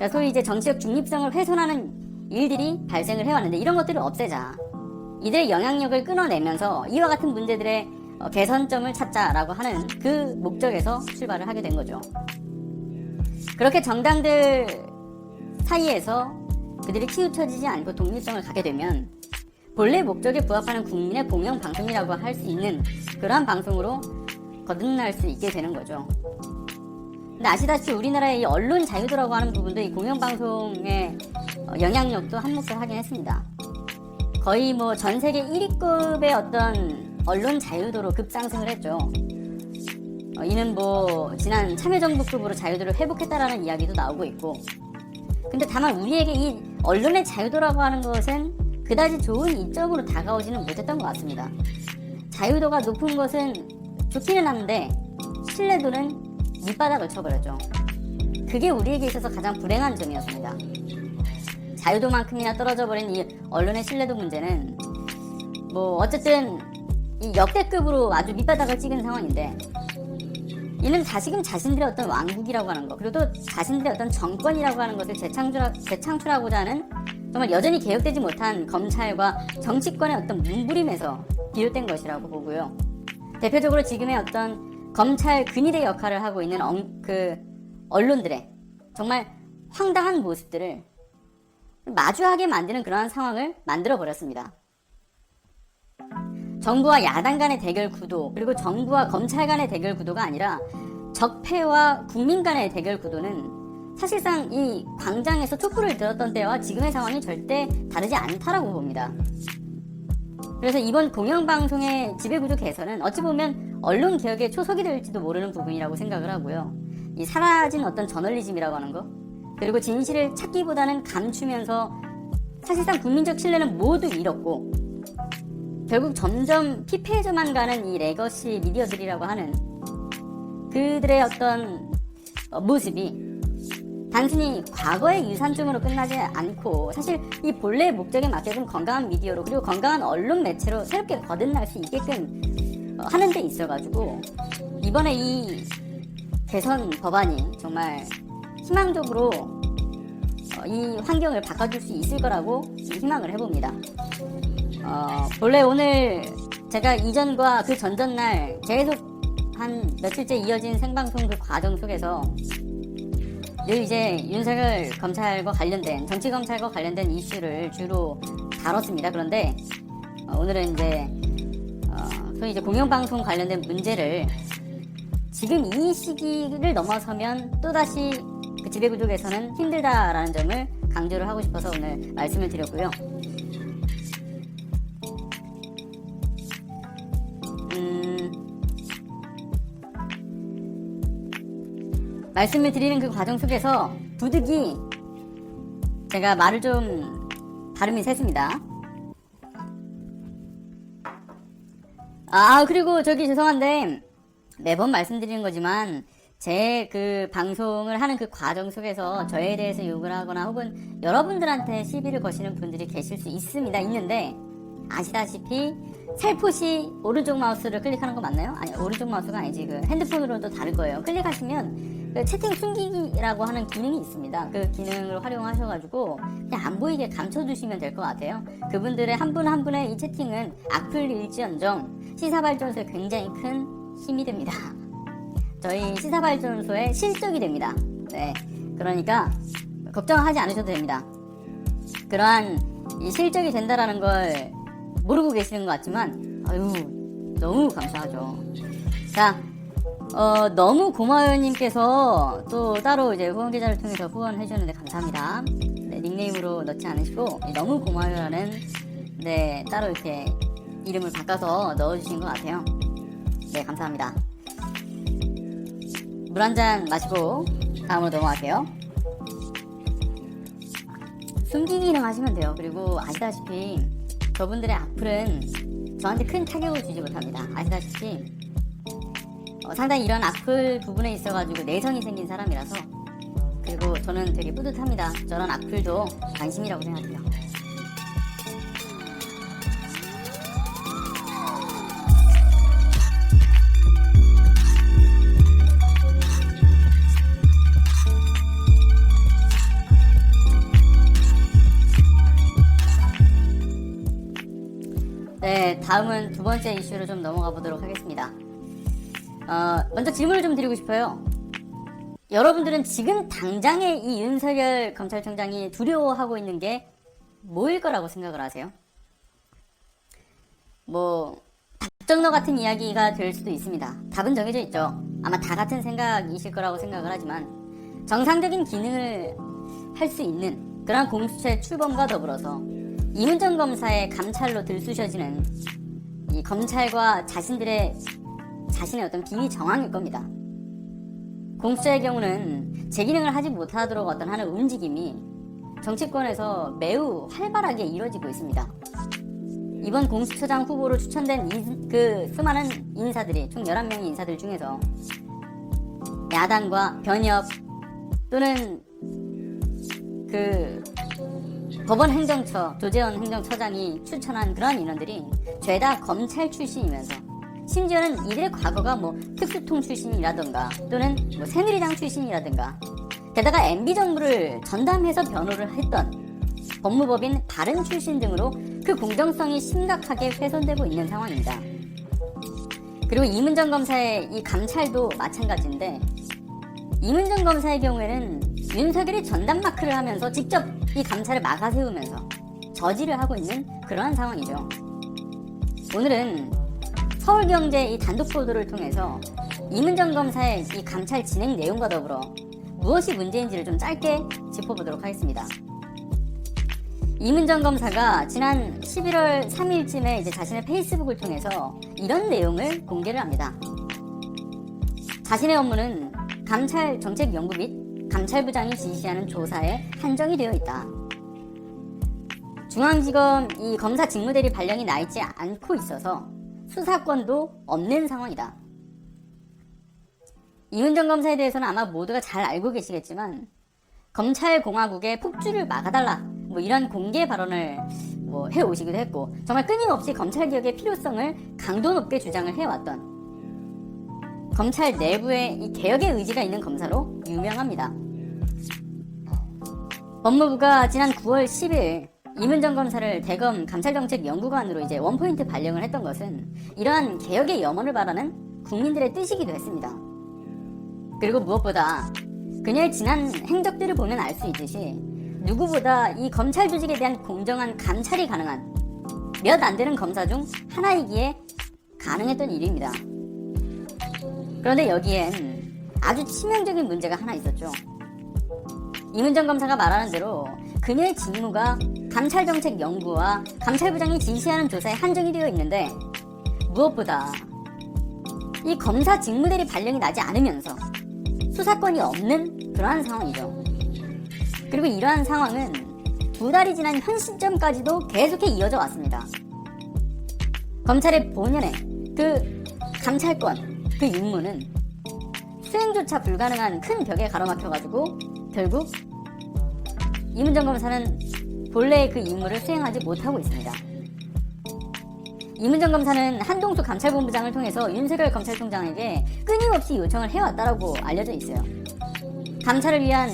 그러니까 소위 이제 정치적 중립성을 훼손하는 일들이 발생을 해왔는데 이런 것들을 없애자. 이들의 영향력을 끊어내면서 이와 같은 문제들의 어, 개선점을 찾자라고 하는 그 목적에서 출발을 하게 된 거죠. 그렇게 정당들 사이에서 그들이 치우쳐지지 않고 독립성을 갖게 되면 본래 목적에 부합하는 국민의 공영 방송이라고 할 수 있는 그러한 방송으로 거듭날 수 있게 되는 거죠. 근데 아시다시피 우리나라의 이 언론 자유도라고 하는 부분도 이 공영방송의 어, 영향력도 한몫을 하긴 했습니다. 거의 뭐 전 세계 1위급의 어떤 언론 자유도로 급상승을 했죠. 어, 이는 뭐 지난 참여정부급으로 자유도를 회복했다라는 이야기도 나오고 있고 근데 다만 우리에게 이 언론의 자유도라고 하는 것은 그다지 좋은 이점으로 다가오지는 못했던 것 같습니다. 자유도가 높은 것은 좋기는 한데 신뢰도는 밑바닥을 쳐버렸죠. 그게 우리에게 있어서 가장 불행한 점이었습니다. 자유도만큼이나 떨어져 버린 이 언론의 신뢰도 문제는 뭐 어쨌든 이 역대급으로 아주 밑바닥을 찍은 상황인데 이는 다시금 자신들의 어떤 왕국이라고 하는 것 그리고 또 자신들의 어떤 정권이라고 하는 것을 재창출, 재창출하고자 하는 정말 여전히 개혁되지 못한 검찰과 정치권의 어떤 문부림에서 비롯된 것이라고 보고요. 대표적으로 지금의 어떤 검찰 근위대 역할을 하고 있는 엉- 그 언론들의 정말 황당한 모습들을 마주하게 만드는 그러한 상황을 만들어 버렸습니다. 정부와 야당 간의 대결 구도, 그리고 정부와 검찰 간의 대결 구도가 아니라 적폐와 국민 간의 대결 구도는 사실상 이 광장에서 촛불을 들었던 때와 지금의 상황이 절대 다르지 않다라고 봅니다. 그래서 이번 공영방송의 지배구조 개선은 어찌 보면 언론 개혁의 초석이 될지도 모르는 부분이라고 생각을 하고요. 이 사라진 어떤 저널리즘이라고 하는 거, 그리고 진실을 찾기보다는 감추면서 사실상 국민적 신뢰는 모두 잃었고, 결국 점점 피폐해져만 가는 이 레거시 미디어들이라고 하는 그들의 어떤 어, 모습이 단순히 과거의 유산점으로 끝나지 않고 사실 이 본래의 목적에 맞게 좀 건강한 미디어로 그리고 건강한 언론 매체로 새롭게 거듭날 수 있게끔 어, 하는 데 있어가지고 이번에 이 개선 법안이 정말 희망적으로 어, 이 환경을 바꿔줄 수 있을 거라고 희망을 해봅니다. 어, 본래 오늘 제가 이전과 그 전전날 계속 한 며칠째 이어진 생방송 그 과정 속에서 늘 이제 윤석열 검찰과 관련된 정치 검찰과 관련된 이슈를 주로 다뤘습니다. 그런데 어, 오늘은 이제 어, 소위 이제 공영방송 관련된 문제를 지금 이 시기를 넘어서면 또다시 그 지배구조 개선은 힘들다라는 점을 강조를 하고 싶어서 오늘 말씀을 드렸고요. 음, 말씀을 드리는 그 과정 속에서 부득이 제가 말을 좀 발음이 셌습니다. 아, 그리고 저기 죄송한데 매번 말씀드리는 거지만 제 그 방송을 하는 그 과정 속에서 저에 대해서 욕을 하거나 혹은 여러분들한테 시비를 거시는 분들이 계실 수 있습니다. 있는데 아시다시피 살포시 오른쪽 마우스를 클릭하는 거 맞나요? 아니 오른쪽 마우스가 아니지 그 핸드폰으로도 다를 거예요. 클릭하시면 그 채팅 숨기기라고 하는 기능이 있습니다. 그 기능을 활용하셔가지고 그냥 안 보이게 감춰두시면 될 것 같아요. 그분들의 한분한 분의 이 채팅은 악플일지언정 시사발전소에 굉장히 큰 힘이 됩니다. 저희 시사발전소의 실적이 됩니다. 네, 그러니까 걱정하지 않으셔도 됩니다. 그러한 이 실적이 된다라는 걸 모르고 계시는 것 같지만 아유 너무 감사하죠. 자, 어, 너무 고마워요님께서 또 따로 이제 후원 계좌를 통해서 후원해 주셨는데 감사합니다. 네, 닉네임으로 넣지 않으시고 네, 너무 고마워요라는 네 따로 이렇게 이름을 바꿔서 넣어주신 것 같아요. 네 감사합니다. 물 한 잔 마시고 다음으로 넘어갈게요. 숨기기는 하시면 돼요. 그리고 아시다시피 저분들의 악플은 저한테 큰 타격을 주지 못합니다. 아시다시피 어, 상당히 이런 악플 부분에 있어가지고 내성이 생긴 사람이라서 그리고 저는 되게 뿌듯합니다. 저런 악플도 관심이라고 생각해요. 네, 다음은 두 번째 이슈로 좀 넘어가 보도록 하겠습니다. 어, 먼저 질문을 좀 드리고 싶어요. 여러분들은 지금 당장에 이 윤석열 검찰총장이 두려워하고 있는 게 뭐일 거라고 생각을 하세요? 뭐 답정너 같은 이야기가 될 수도 있습니다. 답은 정해져 있죠. 아마 다 같은 생각이실 거라고 생각을 하지만 정상적인 기능을 할 수 있는 그런 공수처의 출범과 더불어서 이문정 검사의 감찰로 들쑤셔지는 이 검찰과 자신들의 자신의 어떤 비위 정황일 겁니다. 공수처의 경우는 제 기능을 하지 못하도록 어떤 하는 움직임이 정치권에서 매우 활발하게 이루어지고 있습니다. 이번 공수처장 후보로 추천된 인- 그 수많은 인사들이 총 11명의 인사들 중에서 야당과 변협 또는 그 법원 행정처 조재원 행정처장이 추천한 그런 인원들이 죄다 검찰 출신이면서 심지어는 이들의 과거가 뭐 특수통 출신이라던가 또는 뭐 새누리당 출신이라든가 게다가 MB 정부를 전담해서 변호를 했던 법무법인 바른 출신 등으로 그 공정성이 심각하게 훼손되고 있는 상황입니다. 그리고 이문정 검사의 이 감찰도 마찬가지인데 이문정 검사의 경우에는 윤석열이 전담 마크를 하면서 직접 이 감찰을 막아세우면서 저지를 하고 있는 그러한 상황이죠. 오늘은 서울경제 이 단독 보도를 통해서 이문정 검사의 이 감찰 진행 내용과 더불어 무엇이 문제인지를 좀 짧게 짚어보도록 하겠습니다. 이문정 검사가 지난 11월 3일쯤에 이제 자신의 페이스북을 통해서 이런 내용을 공개를 합니다. 자신의 업무는 감찰 정책 연구 및 감찰부장이 지시하는 조사에 한정이 되어 있다. 중앙지검 이 검사 직무대리 발령이 나 있지 않고 있어서 수사권도 없는 상황이다. 이문정 검사에 대해서는 아마 모두가 잘 알고 계시겠지만 검찰 공화국의 폭주를 막아달라 뭐 이런 공개 발언을 뭐 해오시기도 했고 정말 끊임없이 검찰 개혁의 필요성을 강도 높게 주장을 해왔던 검찰 내부에 이 개혁의 의지가 있는 검사로 유명합니다. 법무부가 지난 9월 10일 이문정 검사를 대검 감찰정책연구관으로 이제 원포인트 발령을 했던 것은 이러한 개혁의 염원을 바라는 국민들의 뜻이기도 했습니다. 그리고 무엇보다 그녀의 지난 행적들을 보면 알 수 있듯이 누구보다 이 검찰 조직에 대한 공정한 감찰이 가능한 몇 안 되는 검사 중 하나이기에 가능했던 일입니다. 그런데 여기엔 아주 치명적인 문제가 하나 있었죠. 이문정 검사가 말하는 대로 그녀의 직무가 감찰정책 연구와 감찰부장이 지시하는 조사에 한정이 되어 있는데 무엇보다 이 검사 직무대리 발령이 나지 않으면서 수사권이 없는 그러한 상황이죠. 그리고 이러한 상황은 두 달이 지난 현 시점까지도 계속해 이어져 왔습니다. 검찰의 본연의 그 감찰권, 그 임무는 수행조차 불가능한 큰 벽에 가로막혀가지고 결국 이문정 검사는 본래의 그 임무를 수행하지 못하고 있습니다. 이문정 검사는 한동수 감찰본부장을 통해서 윤석열 검찰총장에게 끊임없이 요청을 해왔다라고 알려져 있어요. 감찰을 위한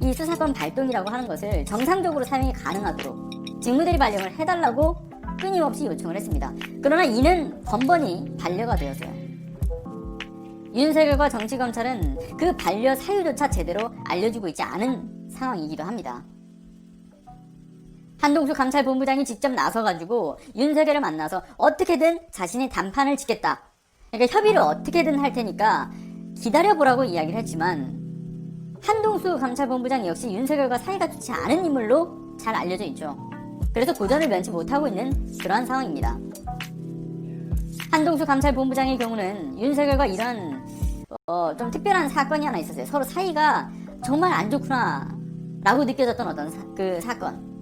이 수사권 발동이라고 하는 것을 정상적으로 사용이 가능하도록 직무대리 발령을 해달라고 끊임없이 요청을 했습니다. 그러나 이는 번번이 반려가 되었어요. 윤석열과 정치검찰은 그 반려 사유조차 제대로 알려주고 있지 않은 상황이기도 합니다. 한동수 감찰본부장이 직접 나서가지고 윤석열을 만나서 어떻게든 자신의 단판을 짓겠다. 그러니까 협의를 어떻게든 할 테니까 기다려보라고 이야기를 했지만 한동수 감찰본부장 역시 윤석열과 사이가 좋지 않은 인물로 잘 알려져 있죠. 그래서 도전을 면치 못하고 있는 그러한 상황입니다. 한동수 감찰본부장의 경우는 윤석열과 이런 어, 좀 특별한 사건이 하나 있었어요. 서로 사이가 정말 안 좋구나 라고 느껴졌던 어떤 사, 그 사건.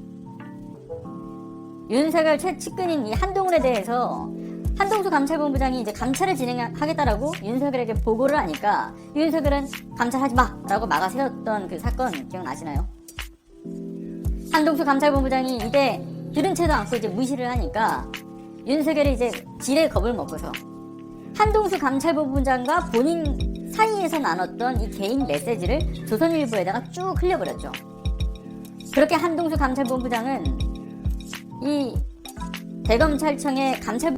윤석열 최측근인 이 한동훈에 대해서 한동수 감찰본부장이 이제 감찰을 진행하겠다라고 윤석열에게 보고를 하니까 윤석열은 감찰하지 마라고 막아 세웠던 그 사건 기억나시나요? 한동수 감찰본부장이 이때 들은 채도 않고 이제 무시를 하니까 윤석열이 이제 지레 겁을 먹고서 한동수 감찰본부장과 본인 사이에서 나눴던 이 개인 메시지를 조선일보에다가 쭉 흘려버렸죠. 그렇게 한동수 감찰본부장은 이 대검찰청의 감찰